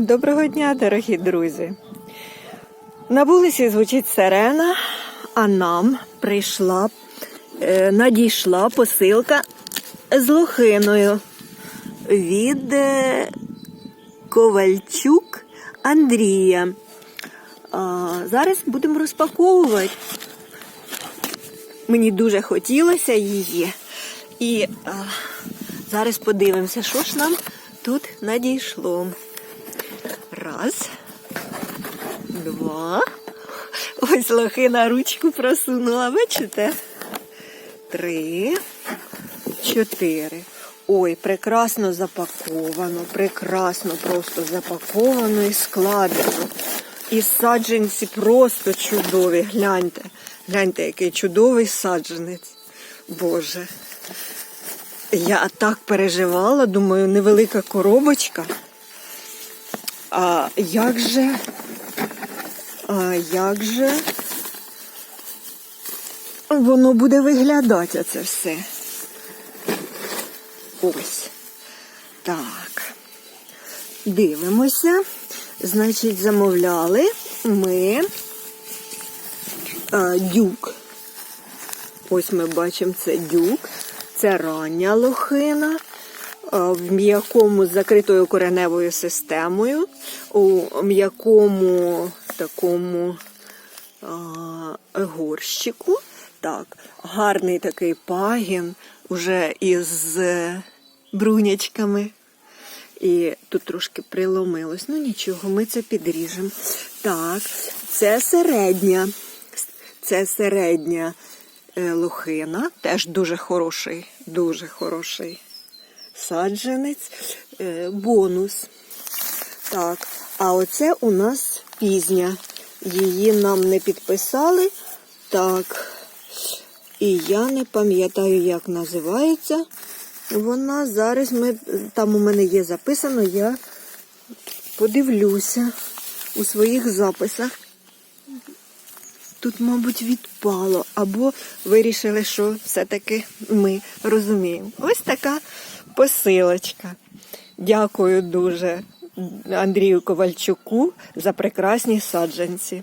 Доброго дня, дорогі друзі. На вулиці звучить сирена, а нам прийшла, е, надійшла посилка з лохиною від е, Ковальчук Андрія. Зараз будемо розпаковувати. Мені дуже хотілося її. І зараз подивимося, що ж нам тут надійшло. Раз, два. Ось лохина ручку просунула, бачите? Три, чотири. Ой, прекрасно запаковано, прекрасно просто запаковано і складено. І саджанці просто чудові. Гляньте, гляньте, який чудовий саджанець. Боже. Я так переживала, думаю, невелика коробочка. А як же, а як же воно буде виглядати це все? Ось. Так. Дивимося. Значить, замовляли ми а, дюк. Ось ми бачимо це дюк. Це рання лохина в м'якому з закритою кореневою системою, у м'якому такому а, горщику. Так, гарний такий пагін, уже із е, брунячками. І тут трошки приломилось. Ну нічого, ми це підріжемо. Так, це середня. Це середня е, лохина. Теж дуже хороший, дуже хороший саджанець. Е, бонус. Так, а оце у нас пізня. Її нам не підписали. Так. І я не пам'ятаю, як називається. Вона зараз ми, там у мене є записано, я подивлюся у своїх записах. Тут, мабуть, відпало, або вирішили, що все-таки ми розуміємо. Ось така посилочка. Дякую дуже Андрію Ковальчуку за прекрасні саджанці.